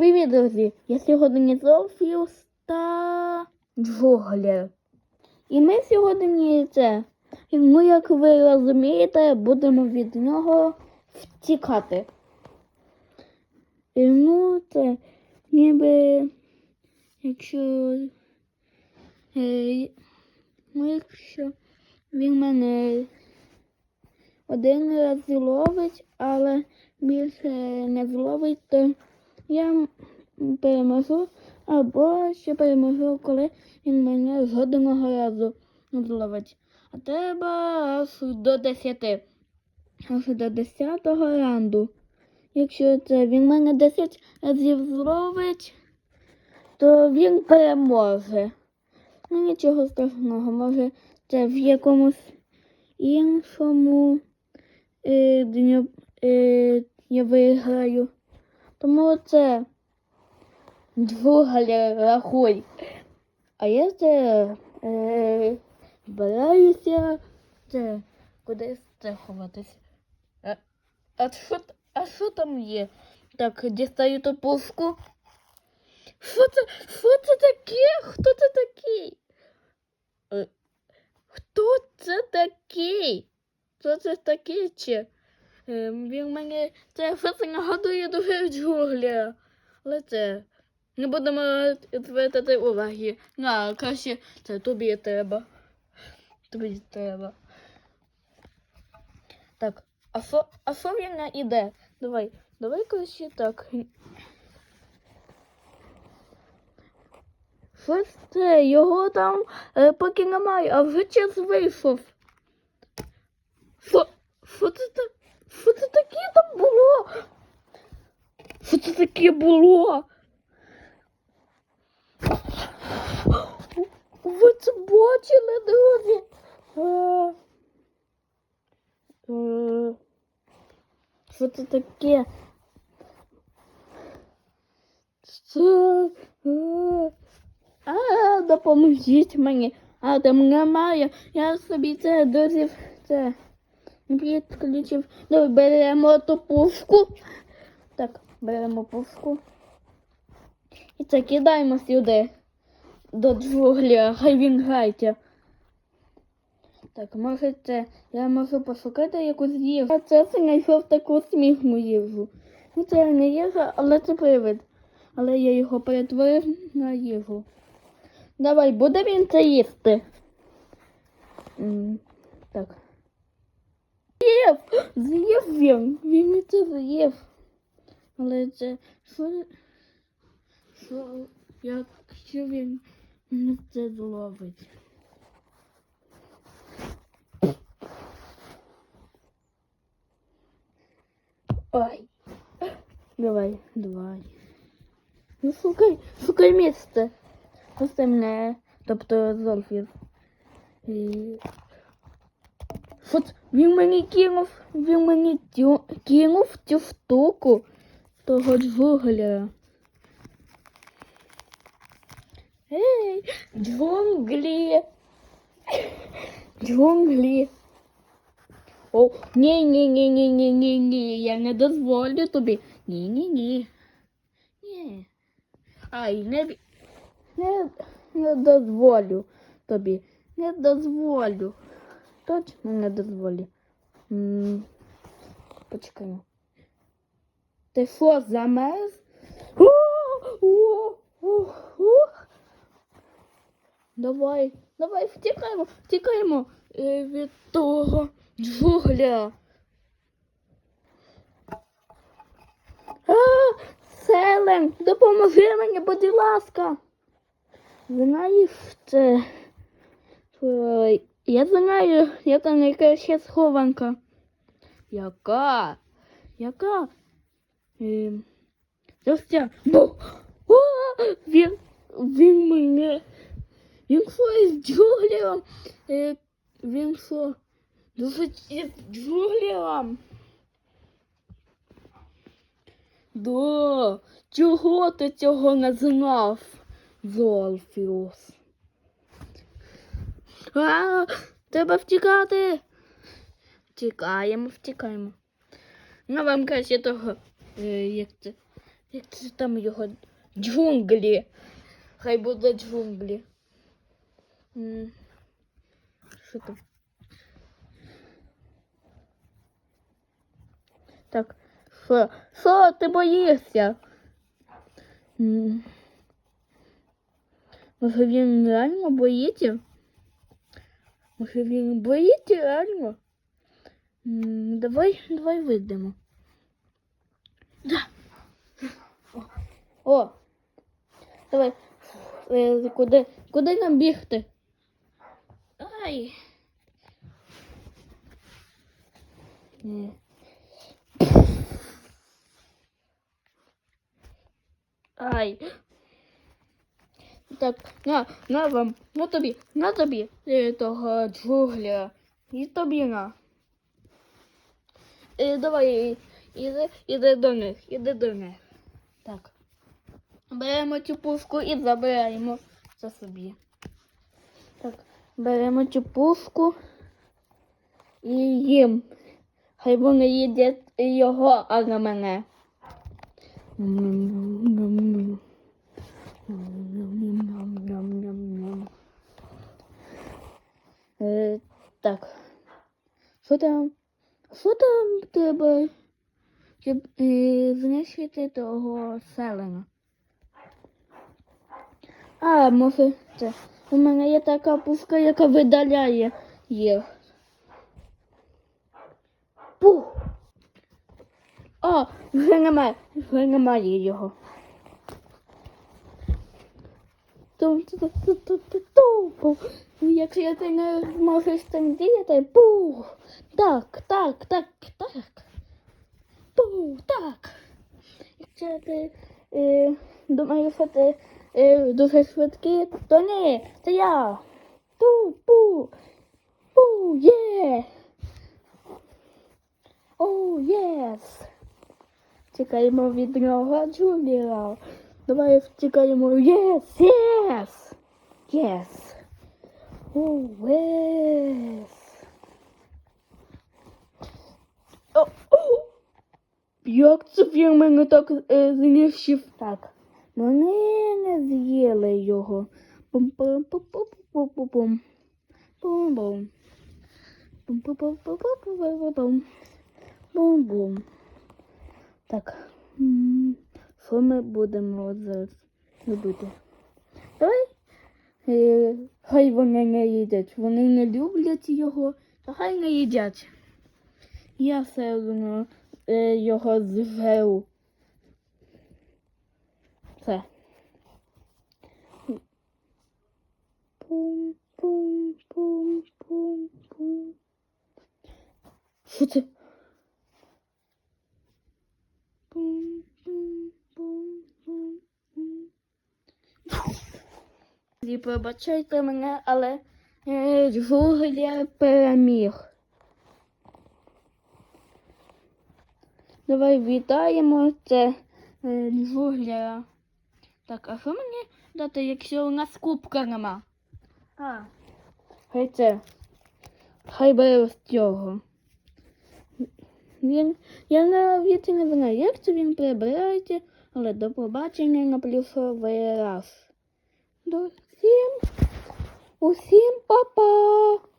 Привіт, друзі! Я сьогодні Золфіус та Джоглер. І ми сьогодні це. і Ну, як ви розумієте, будемо від нього втікати. І, ну, це ніби якщо. Е, ну, якщо він мене один раз зловить, але більше не зловить, то я переможу, або ще переможу, коли він мене жодного разу зловить. А треба аж до 10. Аж до 10 раунду. Якщо це він мене 10 разів зловить, то він переможе. Ну нічого страшного, може це в якомусь іншому е, дню е, я виграю. Тому це рахуй. А я це е, збираюся це кудись це ховатись. А, а, що, а що там є? Так, дістаю ту пушку. Що це? Що це таке? Хто це такий? Е, Хто це такий? Хто це такий чи? Ем, він мені це щось нагадує дуже джугля. Але це не будемо звертати уваги. На, краще це тобі треба. Тобі треба. Так, а що, а що він іде? Давай, давай краще так. Щось це, його там е, поки немає, а вже час вийшов. Що, що це так? Що це таке там було? Що це таке було? Ви це бачили, друзі? Е, е, Що це таке? Це... е, А, допоможіть мені. А там немає. Я собі це друзів це підключив. Давай беремо ту пушку. Так, беремо пушку. І це кидаємо сюди. До джугля, хай він грайте. Так, може це. Я можу пошукати якусь їжу. А це знайшов таку смішну їжу. Ну це не їжа, але це привид. Але я його перетворив на їжу. Давай, буде він це їсти. Так. З'їв! З'їв він! Він це з'їв. Але це що? Що, якщо він не це зловить? Ой. Давай, давай. Ну, шукай, шукай місце. Мене, тобто Зольфів. І... От він мені кинув, він мені тю, кинув цю штуку того джугля. Ей, джунглі. Джунглі. О, ні, ні, ні, ні, ні, ні, ні, я не дозволю тобі. Ні, ні, ні. Ні. Ай, не, не, не дозволю тобі. Не дозволю. Точно не дозволю. М, Почекай. Ти що, замерз? Давай, давай, втікаємо, втікаємо е, від того джугля. Селен, допоможи мені, будь ласка. Знаєш, це. Я знаю, яка найкраща схованка. Яка? Яка? Ем. Бу! О, він, він мене. Він що із джуглером? Він що? Дуже із джуглером? Да, чого ти цього не знав, Золфіус? А, треба втікати. Втікаємо, втікаємо. Ну, вам краще того, е, як це, Як це там його джунглі? Хай буде джунглі. Що там? Так, що? Що ти боїшся? Може він реально боїться? Може він боїться реально? Давай, давай вийдемо. Да. О, давай. Е, Куди, куди нам бігти? Ай. Ні. Ай. Так, на, на вам, на тобі, на тобі е, того джугля. І тобі на. Е, давай, іди, іди до них, іди до них. Так. Беремо цю пушку і забираємо за собі. Так, беремо цю пушку і їм. Хай вони їдять його, а не мене. Е, так. Що там? Що там треба? Щоб е, знищити того селена? А, може, це. У мене є така пушка, яка видаляє їх. Пух! О, вже немає, вже немає його. Ту-ту-ту-ту-ту-ту. Якщо ти не можеш там діяти, пух! Так, так, так, так. Пух, так. Якщо ти е, думаєш, що ти е, дуже швидкий, то ні, це я. Ту, пу, пу, є. О, єс. Тікаємо від нього, Джулія. Давай втікаємо. Єс, єс. Єс. О. О. Як це він мене так е, знищив? Так. Вони не з'їли його. Пум-пум-пум-пум-пум-пум. Бум-бум. Бум-бум-бум-бум-бум-бум-бум. Бум-бум. Так. Що ми будемо от зараз робити? Давай. Е, хай вони не їдять. Вони не люблять його, то хай не їдять. Я все одно е, його зжеру. Все. Пум, пум, пум, пум, пум. Що це? Пум, пум, пум, пум, пум. І пробачайте мене, але е, Джугля переміг. Давай вітаємо це е, Джугля. Так, а що мені дати, якщо у нас кубка нема? А. Хай це. Хай бере з цього. Він, я навіть не знаю, як це він прибирається, але до побачення на плюсовий раз. До всім, усім па-па!